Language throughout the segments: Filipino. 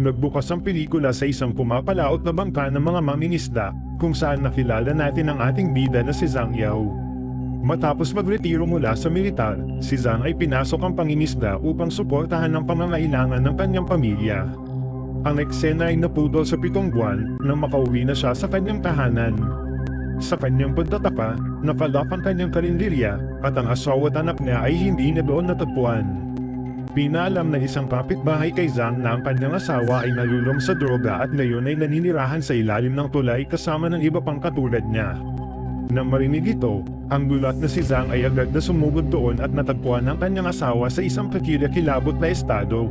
Nagbukas ang pelikula sa isang pumapalaot na bangka ng mga mangingisda, kung saan nakilala natin ang ating bida na si Zhang Yao. Matapos magretiro mula sa militar, si Zhang ay pinasok ang pangingisda upang suportahan ang pangangailangan ng kanyang pamilya. Ang eksena ay naputol sa pitong buwan nang makauwi na siya sa kanyang tahanan. Sa kanyang pagtataka, nakalap ang kanyang karinderya at ang asawa at anak niya ay hindi na doon natagpuan. Pinalam na isang kapitbahay kay Zhang na ang kanyang asawa ay nalulong sa droga at ngayon ay naninirahan sa ilalim ng tulay kasama ng iba pang katulad niya. Nang marinig ito, ang gulat na si Zhang ay agad na sumugod doon at natagpuan ang kanyang asawa sa isang kakilakilabot na estado.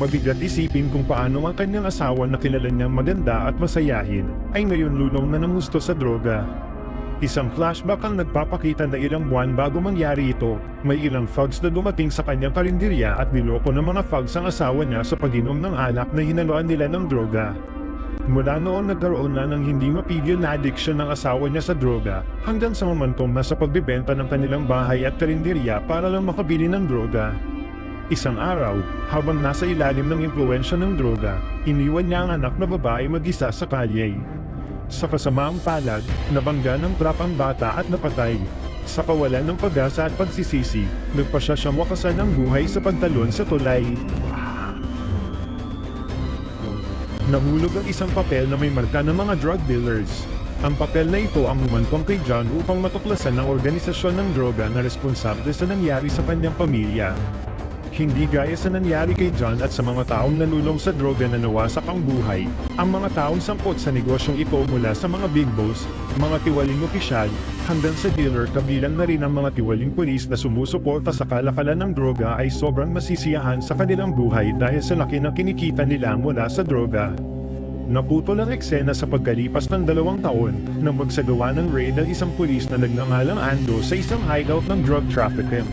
Mabigat isipin kung paano ang kanyang asawa na kilala niyang maganda at masayahin, ay ngayon lulong na ng sa droga. Isang flashback ang nagpapakita na ilang buwan bago mangyari ito, may ilang thugs na dumating sa kanyang karinderya at niloko ng mga thugs ang asawa niya sa pag-inom ng alak na hinaluan nila ng droga. Mula noon nagkaroon na ng hindi mapigil na addiction ng asawa niya sa droga, hanggang sa mamantong na sa pagbibenta ng kanilang bahay at karinderya para lang makabili ng droga. Isang araw, habang nasa ilalim ng impluensya ng droga, iniwan niya ang anak na babae mag-isa sa kalye. Sa kasamaang palad, nabangga ng trap bata at napatay. Sa kawalan ng pag-asa at pagsisisi, nagpasya siyang wakasan ng buhay sa pagtalon sa tulay. Nahulog ang isang papel na may marka ng mga drug dealers. Ang papel na ito ang umantong kay John upang matuklasan ng organisasyon ng droga na responsable sa nangyari sa kanyang pamilya. Hindi gaya sa nangyari kay John at sa mga taong nanulong sa droga na nawasak ang buhay, ang mga taong sampot sa negosyong ito mula sa mga big boss, mga tiwaling opisyal, hanggang sa dealer kabilang na rin ang mga tiwaling pulis na sumusuporta sa kalakalan ng droga ay sobrang masisiyahan sa kanilang buhay dahil sa laki ng kinikita nila mula sa droga. Naputol ang eksena sa pagkalipas ng dalawang taon nang magsagawa ng raid ang isang pulis na nagngangalang Ando sa isang hideout ng drug trafficking.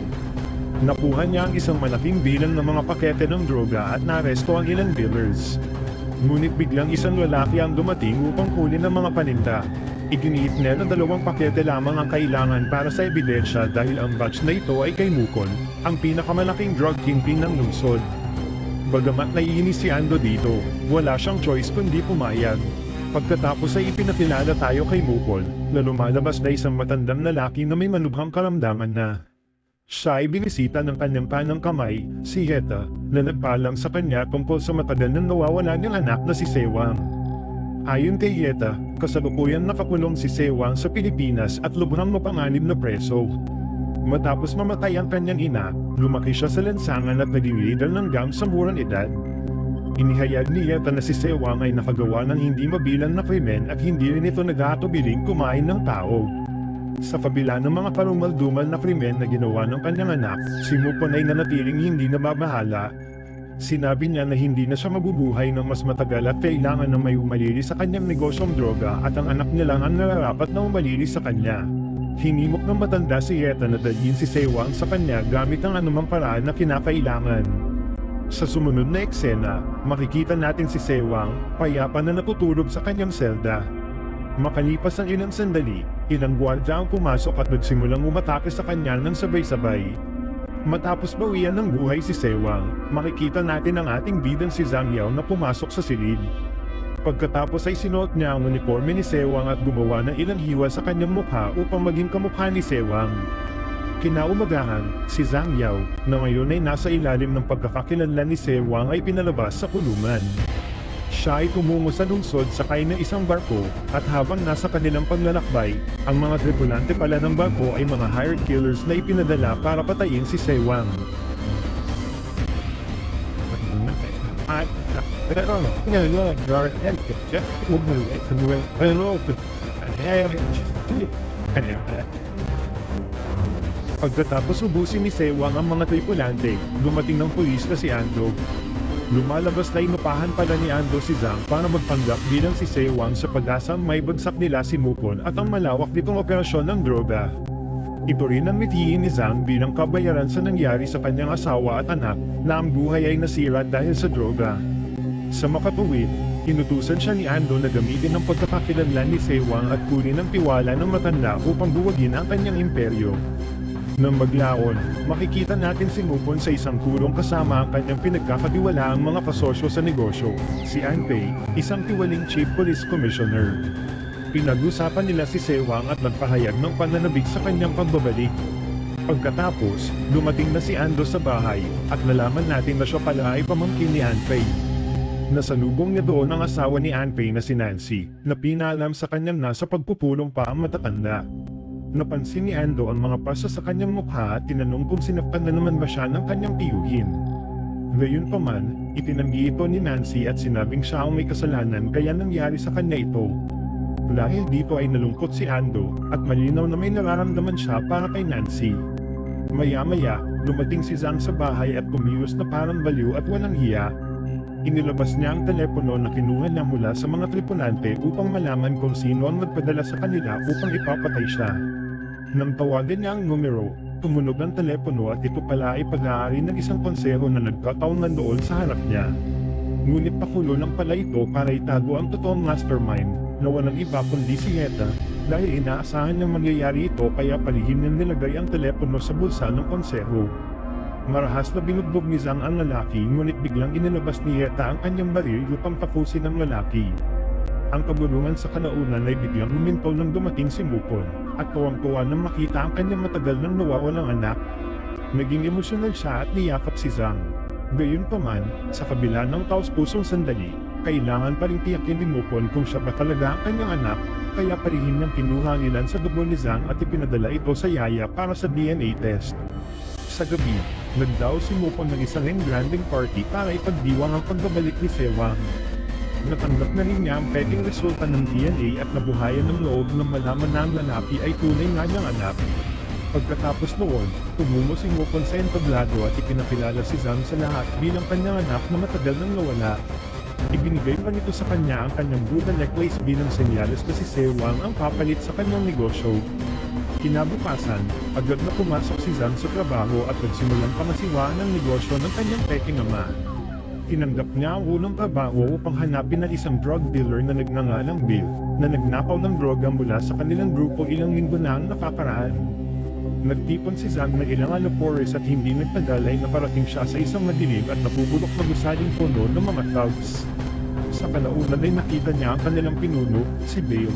Nakuha niya ang isang malaking bilang ng mga pakete ng droga at naresto ang ilang dealers. Ngunit biglang isang lalaki ang dumating upang kunin ang mga paninda. Iginiit niya na dalawang pakete lamang ang kailangan para sa ebidensya dahil ang batch na ito ay kay Mukon, ang pinakamalaking drug kingpin ng lungsod. Bagamat naiinis si Ando dito, wala siyang choice kundi pumayag. Pagkatapos ay ipinakilala tayo kay Mukon, na lumalabas na isang matandang lalaki na may manubhang karamdaman na. Siya ay binisita ng kanyang kanang kamay, si Heta, na nagpalam sa kanya tungkol sa matagal nang nawawala niyang anak na si Sewang. Ayon kay Heta, kasalukuyan nakakulong si Sewang sa Pilipinas at lubhang mapanganib na preso. Matapos mamatay ang kanyang ina, lumaki siya sa lansangan at naging leader ng gang sa murang edad. Inihayag ni Yeta na si Sewang ay nakagawa ng hindi mabilang na krimen at hindi rin ito nag-aatubiling kumain ng tao. Sa kabila ng mga karumaldumal na krimen na ginawa ng kanyang anak, si Mupon ay nanatiling hindi nababahala. Sinabi niya na hindi na siya mabubuhay ng mas matagal at kailangan na may umalili sa kanyang negosyong droga at ang anak niya lang ang nararapat na umalili sa kanya. Hinimok ng matanda si Yeta na dalhin si Sewang sa kanya gamit ang anumang paraan na kinakailangan. Sa sumunod na eksena, makikita natin si Sewang, payapa na natutulog sa kanyang selda. Makalipas ang ilang sandali, ilang gwardya ang pumasok at nagsimulang umatake sa kanya ng sabay-sabay. Matapos bawian ng buhay si Sewang, makikita natin ang ating bidang si Zhang Yao na pumasok sa silid. Pagkatapos ay sinuot niya ang uniforme ni Sewang at gumawa ng ilang hiwa sa kanyang mukha upang maging kamukha ni Sewang. Kinaumagahan, si Zhang Yao, na ngayon ay nasa ilalim ng pagkakakilanlan ni Sewang ay pinalabas sa kulungan. Siya ay tumungo sa lungsod sakay ng isang barko, at habang nasa kanilang paglalakbay, ang mga tripulante pala ng barko ay mga hired killers na ipinadala para patayin si Sewang. At, pero, ngayon, your head, just move it, hello, Pagkatapos ubusin ni Sewang ang mga tripulante, dumating ng pulis na si Ando. Lumalabas na inupahan pala ni Ando si Zhang para magpanggap bilang si Sewang sa pag-asang may bagsak nila si Mukon at ang malawak nitong operasyon ng droga. Ito rin ang mithiin ni Zhang bilang kabayaran sa nangyari sa kanyang asawa at anak na ang buhay ay nasira dahil sa droga. Sa makatuwid, inutusan siya ni Ando na gamitin ang pagkakakilanlan ni Sewang at kunin ang tiwala ng matanda upang buwagin ang kanyang imperyo. Nang maglaon, makikita natin si Mupon sa isang kulong kasama ang kanyang pinagkakatiwalaang mga kasosyo sa negosyo, si Anpei, isang tiwaling Chief Police Commissioner. Pinag-usapan nila si Sewang at nagpahayag ng pananabik sa kanyang pagbabalik. Pagkatapos, dumating na si Ando sa bahay, at nalaman natin na siya pala ay pamangkin ni Anpei. Nasalubong niya doon ang asawa ni Anpei na si Nancy, na pinalam sa kanyang nasa pagpupulong pa ang matatanda. Napansin ni Ando ang mga pasa sa kanyang mukha at tinanong kung sinaktan na naman ba siya ng kanyang tiyuhin. Gayunpaman, itinanggi ito ni Nancy at sinabing siya ang may kasalanan kaya nangyari sa kanya ito. Dahil dito ay nalungkot si Ando, at malinaw na may nararamdaman siya para kay Nancy. Maya-maya, lumating si Zhang sa bahay at kumilos na parang baliw at walang hiya. Inilabas niya ang telepono na kinuha niya mula sa mga tripunante upang malaman kung sino ang nagpadala sa kanila upang ipapatay siya. Nang tawagan niya ang numero, tumunog ang telepono at ito pala ay pag-aari ng isang konsero na nagkataon nandoon sa harap niya. Ngunit pakulo lang pala ito para itago ang totoong mastermind, na walang iba kundi si Heta, dahil inaasahan niyang mangyayari ito kaya palihim niyang nilagay ang telepono sa bulsa ng konsero. Marahas na binugbog ni Zhang ang lalaki ngunit biglang inilabas ni Heta ang kanyang baril upang tapusin ang lalaki. Ang kabulungan sa kanaunan ay biglang huminto nang dumating si Mukon, at tuwang-tuwa nang makita ang kanyang matagal nang nawawalang anak. Naging emosyonal siya at niyakap si Zhang. Gayunpaman, sa kabila ng taos-pusong sandali, kailangan pa rin tiyakin ni Mukon kung siya ba talaga ang kanyang anak, kaya parihim niyang kinuha ang ilan sa dugo ni Zhang at ipinadala ito sa yaya para sa DNA test. Sa gabi, nagdaw si Mukon ng isang engranding party para ipagdiwang ang pagbabalik ni Sewang. Natanggap na rin niya ang peking resulta ng DNA at nabuhayan ng loob ng malaman na ang lalaki ay tunay nga niyang anak. Pagkatapos noon, tumungo si Mukon sa entablado at ipinakilala si Zhang sa lahat bilang kanyang anak na matagal nang nawala. Ibinigay pa nito sa kanya ang kanyang Buddha necklace bilang senyales na si Sewang ang papalit sa kanyang negosyo. Kinabukasan, agad na pumasok si Zhang sa trabaho at nagsimulang pangasiwaan ng negosyo ng kanyang peking ama. Tinanggap niya ang unang trabaho upang hanapin ang isang drug dealer na nagngangalang Bill, na nagnakaw ng droga mula sa kanilang grupo ilang linggo na ang nakakaraan. Nagtipon si Zhang ng ilang alupores at hindi nagtagal ay naparating siya sa isang madilim at napubulok na gusaling puno ng mga thugs. Sa kalaunan ay nakita niya ang kanilang pinuno, si Bale.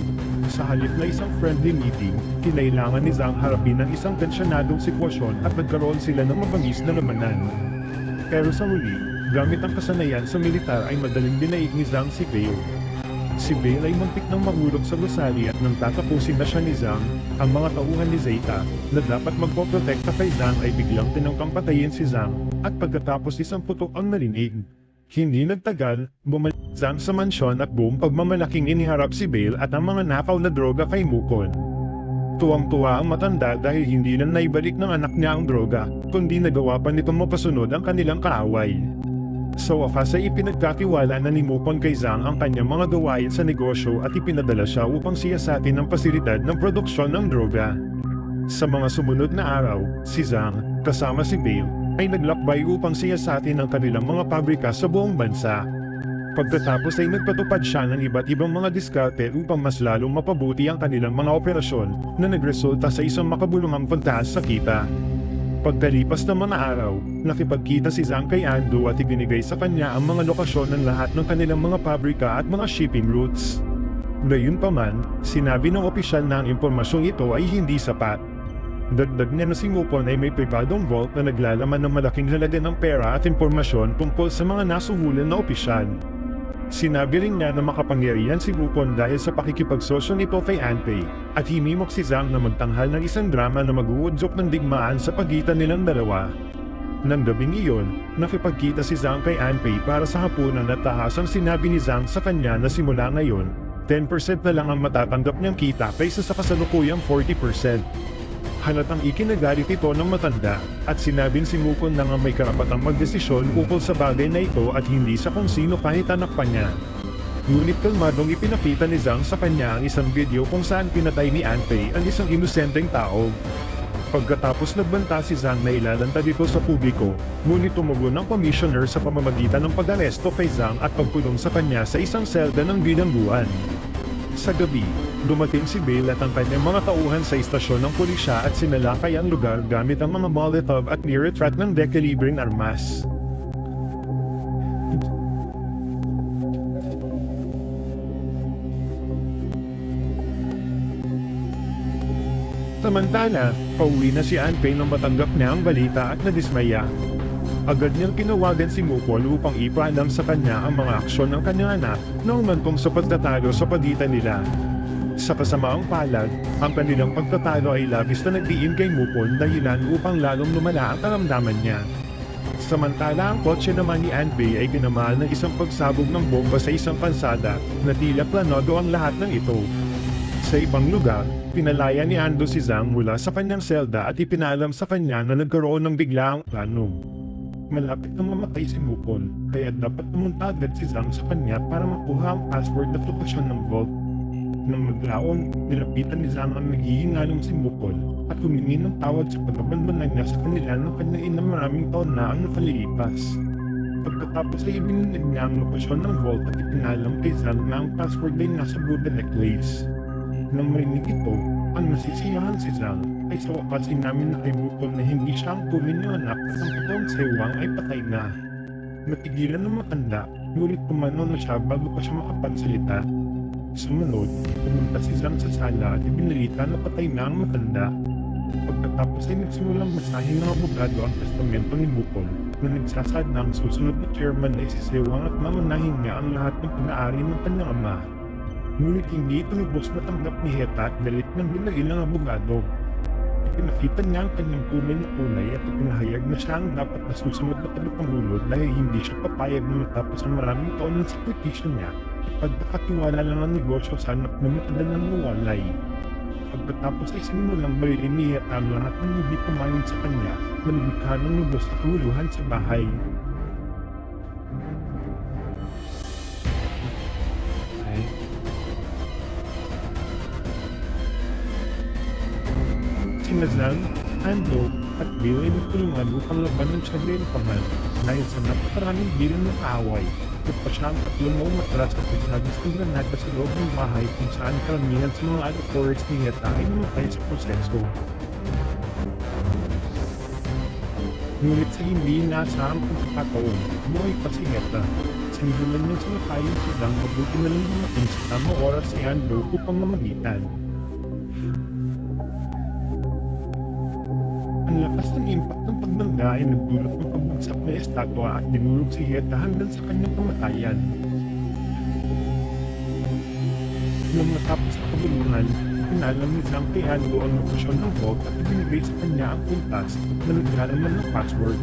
Sa halip na isang friendly meeting, kinailangan ni Zhang harapin ang isang tensyanadong sitwasyon at nagkaroon sila ng mabangis na lamanan. Pero sa huli, gamit ang kasanayan sa militar ay madaling dinaig ni Zhang si Bale. Si Bale ay muntik ng mahulog sa gusali at nang tatapusin na siya ni Zhang, ang mga tauhan ni Zeta, na dapat magpoprotekta kay Zhang ay biglang tinangkang patayin si Zhang, at pagkatapos isang putok ang narinig. Hindi nagtagal, bumalik sa mansyon at buong pagmamalaking iniharap si Bale at ang mga nakaw na droga kay Mukon. Tuwang-tuwa ang matanda dahil hindi na naibalik ng anak niya ang droga, kundi nagawa pa nitong mapasunod ang kanilang kaaway. Sa wakas ay ipinagkatiwala na ni Mukon kay Zhang ang kanyang mga gawain sa negosyo at ipinadala siya upang siyasatin ang pasilidad ng produksyon ng droga. Sa mga sumunod na araw, si Zhang, kasama si Bale, ay naglakbay upang siyasatin ang kanilang mga pabrika sa buong bansa. Pagkatapos ay nagpatupad siya ng iba't ibang mga diskarte upang mas lalong mapabuti ang kanilang mga operasyon na nagresulta sa isang makabulungang pagtaas sa kita. Pagkalipas ng mga araw, nakipagkita si Zhang kay Ando at ibinigay sa kanya ang mga lokasyon ng lahat ng kanilang mga pabrika at mga shipping routes. Gayunpaman, sinabi ng opisyal na ang impormasyong ito ay hindi sapat. Dagdag niya na si Mupon ay may pribadong vault na naglalaman ng malaking lalagyan ng pera at impormasyon tungkol sa mga nasuhulan na opisyal. Sinabi rin niya na makapangyarihan si Mupon dahil sa pakikipagsosyo nito kay Anpei, at hinimok si Zhang na magtanghal ng isang drama na mag-uudyok ng digmaan sa pagitan nilang dalawa. Nang gabing iyon, nakipagkita si Zhang kay Anpei para sa hapunan at tahasang sinabi ni Zhang sa kanya na simula ngayon, 10% na lang ang matatanggap niyang kita kaysa sa kasalukuyang 40%. Halatang ikinagalit ito ng matanda, at sinabing si Mukon na nga may karapatang magdesisyon ukol sa bagay na ito at hindi sa kung sino kahit anak pa niya. Ngunit kalmadong ipinakita ni Zhang sa kanya ang isang video kung saan pinatay ni Anpei ang isang inosenteng tao. Pagkatapos nagbanta si Zhang na ilalanta dito sa publiko, ngunit tumugon ng commissioner sa pamamagitan ng pag-aresto kay Zhang at pagkulong sa kanya sa isang selda ng bilangguan. Sa gabi, dumating si Bale at ang kanyang mga tauhan sa istasyon ng pulisya at sinalakay ang lugar gamit ang mga Molotov at niretrat ng dekalibreng armas. Samantala, pauwi na si Anpei nang matanggap niya ang balita at nadismaya. Agad niyang tinawagan si Mupol upang ipaalam sa kanya ang mga aksyon ng kanyang anak na umantong sa pagtatalo sa pagitan nila. Sa kasamaang palad, ang kanilang pagtatalo ay labis na nagdiin kay Mupol dahilan upang lalong lumala ang karamdaman niya. Samantala ang kotse naman ni Anpei ay tinamaan ng isang pagsabog ng bomba sa isang pansada na tila planado ang lahat ng ito. Sa ibang lugar, pinalaya ni Ando si Zhang mula sa kanyang selda at ipinalam sa kanya na nagkaroon ng biglaang plano. Malapit na mamatay si Mupol, kaya dapat pumunta agad si Zhang sa kanya para makuha ang password na lokasyon ng vault. Nang maglaon, nilapitan ni Zhang ang naghihingalong si Mupol at humingi ng tawad sa pagkabandonan niya sa kanila ng kanyang ina maraming taon na ang nakalipas. Pagkatapos ay ibininig niya ang lokasyon ng vault at ipinalam kay Zhang na ang password ay nasa Buddha necklace. Nang marinig ito, ang nasisiyahan si Zhang ay sa wakas namin na kay Mupol na hindi siya ang tunay na anak at ang totoong Sewang ay patay na. Natigilan ng matanda, ngunit pumano na siya bago pa siya makapagsalita. Sumunod, pumunta si Zhang sa sala at ibinalita na patay na ang matanda. Pagkatapos ay nagsimulang basahin ng abogado ang testamento ni Mupol na nagsasad na ang susunod na chairman ay si Sewang at mamanahin niya ang lahat ng pag-aari ng kanyang ama. Ngunit hindi ito lubos natanggap ni Heta at galit ng bilang abogado. Ipinakita niya ang kanyang tunay na kulay at ipinahayag na siya ang dapat na susunod na tagapangulo dahil hindi siya papayag na matapos ang maraming taon ng sakripisyo niya. Pagkakatiwala lang ang negosyo sa anak na matagal ng nawalay. Pagkatapos ay ni Heta ang lahat ng hindi pumayag sa kanya na lumikha ng lubos at sa bahay. Sina Zhang, Ando, at Bill ay nagtulungan upang labanan rin paman dahil sa napakaraming bilang ng away. Nagpa siya ang tatlong na umatras at nagsagis ng granada sa loob ng bahay kung saan karamihan sa mga auditors ni Yeta ay namatay sa proseso. Ngunit sa hindi inaasahang pagkakataon, buhay pa si Yeta. Sinimulan niyang sinakayin si Zhang mabuti na lang dumating sa tamang oras si Ando upang mamagitan. Ang lakas ng impact ng pagbangga ay nagdulot ng pagbagsak ng estatwa at dinulog si Heta hanggang sa kanyang kamatayan. Nang matapos ang kabuluhan, pinalam ni Zhang kay Ando ang lokasyon ng vault at ibinigay sa kanya ang puntas na naglalaman ng password.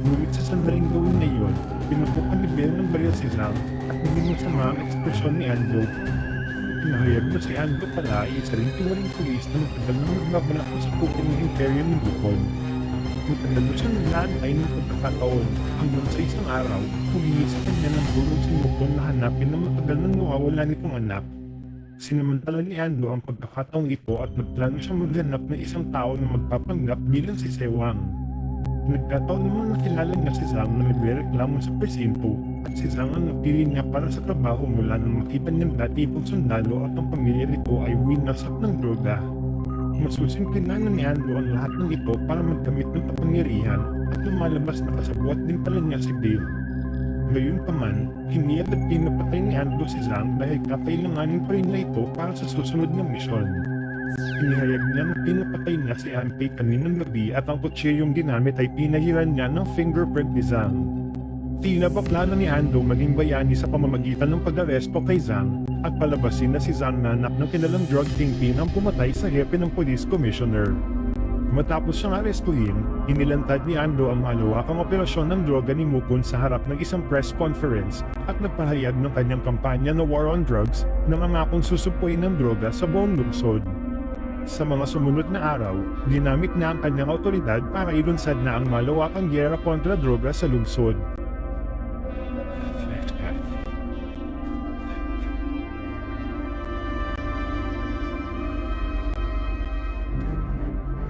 Ngunit sa sandaling gawin na iyon, pinupukan ni Bell ng baril si Zhang at naging masama ang ekspresyon ni Ando Pinahayag na si Ando pala ay isa rin tiwaring pulis na matagal na nagbabalak sa pukin ng Imperium ni Bukon. Matagal na siya naglaantay ng pagkakataon hanggang sa isang araw, humingi sa kanya ng bulong si Bukon na hanapin na matagal na nawawala nitong anak. Sinamantala ni Ando ang pagkakataong ito at nagplano siya maghanap ng isang tao na magpapanggap bilang si Sewang. Nagkataon naman nakilala niya si Zhang na nagre-reklamo sa presinto at si Zhang ang napili niya para sa trabaho mula nang makita niyang dati itong sundalo at ang pamilya nito ay winasak ng droga. Masusimple na ni Ando ang lahat ng ito para magkamit ng kapangyarihan at lumalabas na kasabwat din pala niya si Dale. Gayon pa man, hindi at pinapatay ni Ando si Zhang dahil kakailanganin pa rin na ito para sa susunod na misyon. Inihayag niya na pinapatay niya si Anpei kaninang gabi at ang kutsiyong ginamit ay pinahiran niya ng fingerprint ni Zhang. Tila pa plano ni Ando maging bayani sa pamamagitan ng pag-aresto kay Zhang at palabasin na si Zhang na anak ng kilalang drug kingpin ang pumatay sa hepe ng police commissioner. Matapos siyang arestuhin, inilantad ni Ando ang malawakang operasyon ng droga ni Mukun sa harap ng isang press conference at nagpahayag ng kanyang kampanya na War on Drugs na mangakong susupuin ng droga sa buong lungsod. Sa mga sumunod na araw, ginamit na ang kanyang autoridad para ilunsad na ang malawakang gyera kontra droga sa lungsod.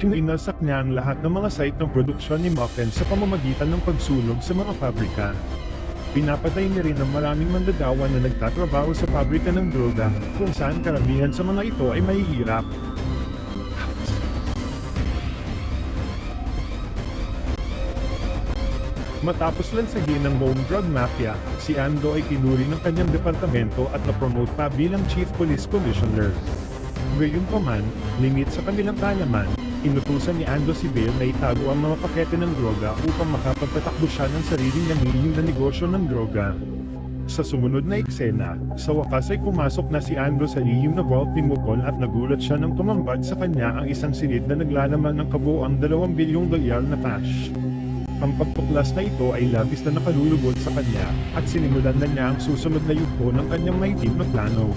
Inasak niya ang lahat ng mga site ng produksyon ni Muffin sa pamamagitan ng pagsulog sa mga pabrika. Pinapatay niya rin ang maraming mandadawan na nagtatrabaho sa pabrika ng droga, kung saan karamihan sa mga ito ay mahihirap. Matapos lansahin ng buong drug mafia, si Ando ay tinuri ng kanyang departamento at na-promote pa bilang Chief Police Commissioner. Gayunpaman, limit sa kanilang kalaman, inutusan ni Ando si Bale na itago ang mga pakete ng droga upang makapagpatakbo siya ng sariling namiliyong na negosyo ng droga. Sa sumunod na eksena, sa wakas ay pumasok na si Ando sa lihim na vault ni Mukon at nagulat siya nang tumambad sa kanya ang isang silid na naglalaman ng kabuoang 2 bilyong dolyar na cash. Ang pagtuklas na ito ay labis na nakalulugod sa kanya, at sinimulan na niya ang susunod na yugto ng kanyang maitim na plano.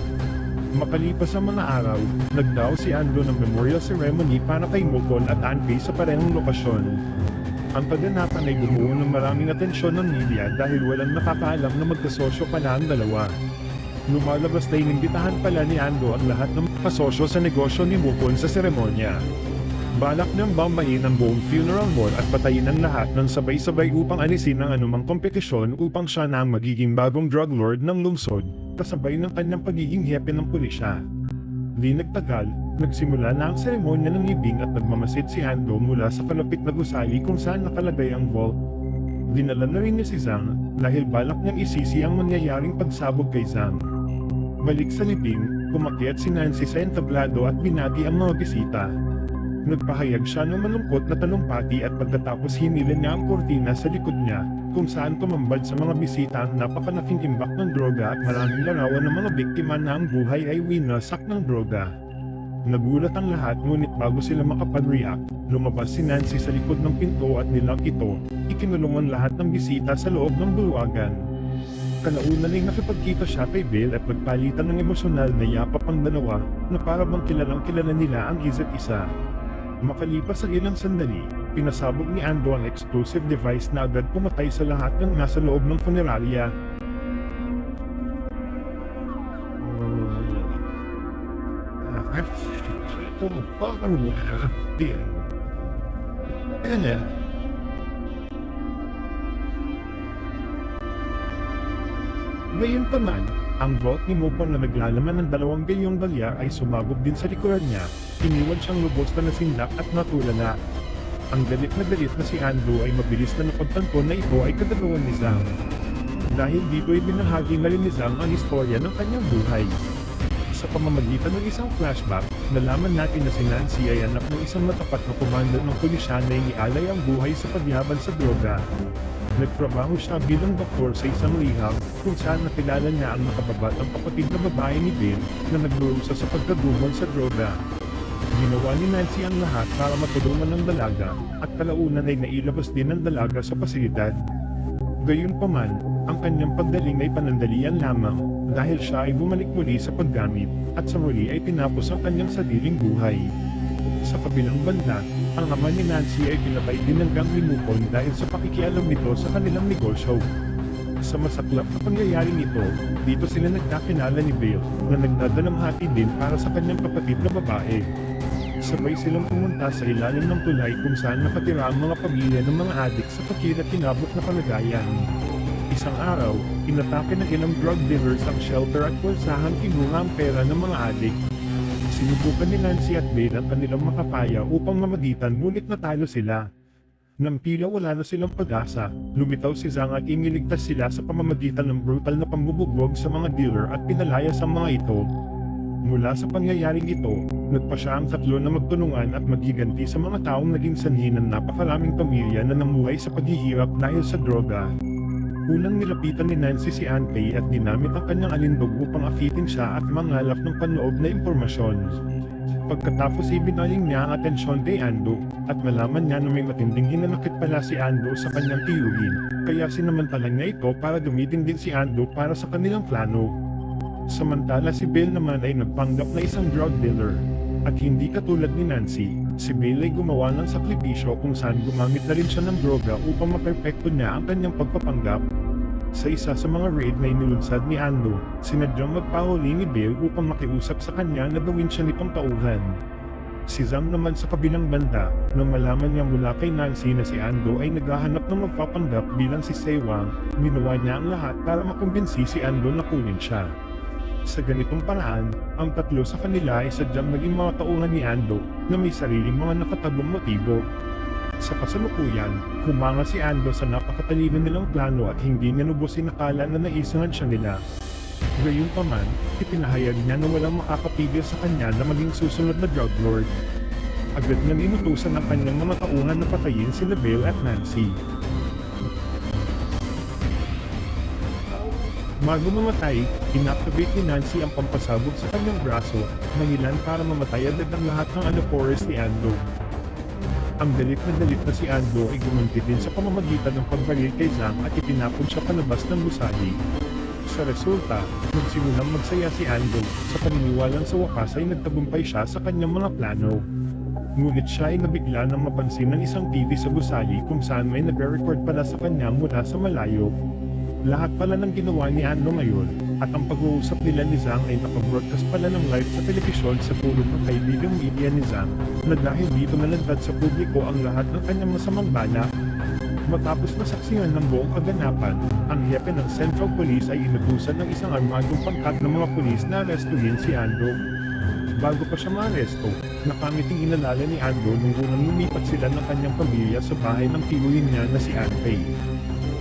Makalipas ang mga araw, nagdaw si Ando ng memorial ceremony para kay Mukon at Anpei sa parehong lokasyon. Ang paganapan ay bumuo ng maraming atensyon ng media dahil walang nakakaalam na magkasosyo pala ang dalawa. Lumalabas na inimbitahan pala ni Ando ang lahat ng kasosyo sa negosyo ni Mukon sa seremonya. Balak niyang bambahin ang buong funeral mall at patayin ang lahat ng sabay-sabay upang alisin ang anumang kompetisyon upang siya na ang magiging bagong drug lord ng lungsod, kasabay ng kanyang pagiging hepe ng pulisya. Di nagtagal, nagsimula na ang seremonya ng libing at nagmamasid si Ando mula sa kalapit na gusali kung saan nakalagay ang vault. Dinala na rin niya si Zhang, dahil balak niyang isisi ang mangyayaring pagsabog kay Zhang. Balik sa libing, kumakyat si Nancy sa entablado at binati ang mga bisita. Nagpahayag siya ng malungkot na talumpati at pagkatapos hinilin niya ang kortina sa likod niya, kung saan tumambad sa mga bisita ang napakalaking imbak ng droga at maraming larawan ng mga biktima na ang buhay ay winasak ng droga. Nagulat ang lahat ngunit bago sila makapag-react, lumabas si Nancy sa likod ng pinto at nilang ito, ikinulungan lahat ng bisita sa loob ng bulwagan. Kalaunan ay nakipagkita siya kay Bill at nagpalitan ng emosyonal na yapap ang dalawa, na para bang kilalang kilala nila ang isa't isa. Makalipas ang ilang sandali, pinasabog ni Ando ang explosive device na agad pumatay sa lahat ng nasa loob ng funeralia. Ano? Ngayon pa man, ang vault ni Mopon na naglalaman ng dalawang bilyong dolyar ay sumabog din sa likuran niya, iniwan siyang lubos na nasindak at natulala. Ang galit na galit na si Andrew ay mabilis na napagtanto na ito ay kagagawan ni Zhang. Dahil dito ay binahagi na rin ni Zhang ang istorya ng kanyang buhay. Sa pamamagitan ng isang flashback, nalaman natin na si Nancy ay anak ng isang matapat na komando ng pulisya na inialay ang buhay sa paglaban sa droga. Nagtrabaho siya bilang doktor sa isang rehab, kung saan nakilala niya ang nakababatang kapatid na babae ni Bill, na naglurusa sa pagkagumol sa droga. Ginawa ni Nancy ang lahat para matulungan ng dalaga, at kalaunan ay nailabas din ng dalaga sa pasilidad. Gayunpaman, ang kanyang pagdaling ay panandalian lamang, dahil siya ay bumalik muli sa paggamit, at sa muli ay tinapos ang kanyang sariling buhay. Sa kabilang banda, ang ama ni Nancy ay pinatay din ng gang ni Mukon dahil sa pakikialam nito sa kanilang negosyo. Sa masaklap na pangyayaring ito, dito sila nagkakilala ni Bale, na nagdadalamhati din para sa kanyang kapatid na babae. Sabay silang pumunta sa ilalim ng tulay kung saan nakatira ang mga pamilya ng mga adik sa pakilat tinabot na kalagayan. Isang araw, inatake ng ilang drug dealers ang shelter at pulsahan kinuha ang pera ng mga adik. Sinubukan ni Nancy at Bale ang kanilang makapaya upang mamagitan ngunit natalo sila. Nang tila wala na silang pag-asa, lumitaw si Zhang at iniligtas sila sa pamamagitan ng brutal na pambubugbog sa mga dealer at pinalayas ang mga ito. Mula sa pangyayaring ito, nagpa siya ang tatlo na magtulungan at magiganti sa mga taong naging sanhi ng napakaraming pamilya na namuhay sa paghihirap dahil sa droga. Unang nilapitan ni Nancy si Antay at dinamit ang kanyang alindog upang akitin siya at mangalap ng panloob na impormasyon. Pagkatapos ibinaling niya ang atensyon kay Ando, at malaman niya na may matinding hinanakit pala si Ando sa kanyang tiyuhin, kaya sinamantalan niya ito para gamitin din si Ando para sa kanilang plano. Samantala si Bill naman ay nagpanggap na isang drug dealer. At hindi katulad ni Nancy, si ay gumawa ng sakripisyo kung saan gumamit na rin siya ng droga upang maperpekto niya ang kanyang pagpapanggap. Sa isa sa mga raid na inilunsad ni Ando, sinadyang magpahuli ni Bill upang makiusap sa kanya na gawin siya nitong tauhan. Si Zhang naman sa kabilang banda, nang malaman niya mula kay Nancy na si Ando ay naghahanap ng magpapanggap bilang si Sewang, ginawa niya ang lahat para makumbinsi si Ando na kunin siya. Sa ganitong paraan, ang tatlo sa kanila ay sadyang naging mga tauhan ni Ando na may sariling mga nakatabong motibo. Sa kasalukuyan, humanga si Ando sa napakatalino nilang plano at hindi niya nubusin akala na naisangan siya nila. Gayunpaman, ipinahayag niya na walang makakapigil sa kanya na maging susunod na drug lord. Agad niyang inutusan ng kanyang mga tauhan na patayin sila Vale at Nancy. Bago mamatay, inactivate ni Nancy ang pampasabog sa kanyang braso, nangilan para mamatay agad ang lahat ng Anopores ni Ando. Ang galit na galit na si Ando ay gumanti din sa pamamagitan ng pagbaril kay Zhang at itinapon siya palabas ng gusali. Sa resulta, nagsimulang magsaya si Ando, sa paniniwalang sa wakas ay nagtagumpay siya sa kanyang mga plano. Ngunit siya ay nabigla nang mapansin ng isang TV sa gusali kung saan may nagre-record pala sa kanya mula sa malayo. Lahat pala ng ginawa ni Ando ngayon, at ang pag-uusap nila ni Zhang ay nakabroadcast pala ng live sa telebisyon sa tulong ng kaibigang media ni Zhang, na dahil dito nalagdad sa publiko ang lahat ng kanyang masamang balak. Matapos masaksihan ng buong kaganapan, ang hepe ng Central Police ay inutusan ng isang armadong pangkat ng mga pulis na arestuhin si Ando. Bago pa siya maaresto, nakamiting inalala ni Ando nung unang lumipat sila ng kanyang pamilya sa bahay ng tiyuhin niya na si Anpei.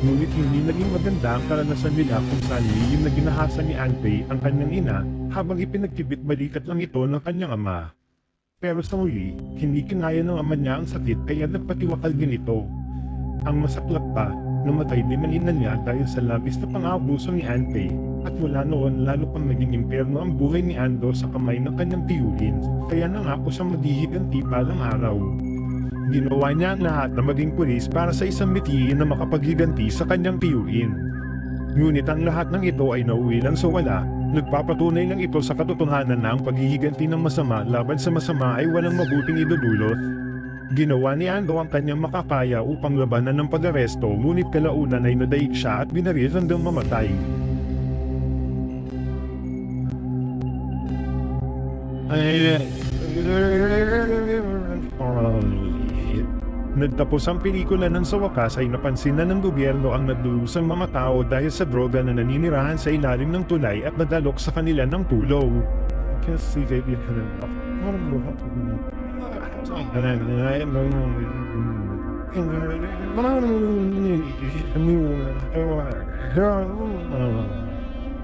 Ngunit hindi naging maganda ang karanasan nila kung saan lihim na ginahasa ni Anpei ang kanyang ina, habang ipinagkibit balikat lang ito ng kanyang ama. Pero sa huli, hindi kinaya ng ama niya ang sakit kaya nagpatiwakal din ito. Ang masaklap pa, namatay din ang ina niya dahil sa labis na pang-aabuso ni Anpei, at wala noon lalo pang naging impyerno ang buhay ni Ando sa kamay ng kanyang tiyuhin, kaya nangako siyang madihiganti balang araw. Ginawa niya ang lahat na maging pulis para sa isang mitihin na makapaghiganti sa kanyang tiyuhin. Ngunit ang lahat ng ito ay nauwi lang sa wala, nagpapatunay lang ito sa katotohanan na ang paghihiganti ng masama laban sa masama ay walang mabuting idudulot. Ginawa ni Ando ang kanyang makakaya upang labanan ng pag-aresto ngunit kalaunan ay nadaig siya at binaril hanggang mamatay. Nagtapos ang pelikula ng sa wakas ay napansin na ng gobyerno ang nadurusang mga tao dahil sa droga na naninirahan sa ilalim ng tulay at nadalok sa kanila ng tulong. Kasi baby, ano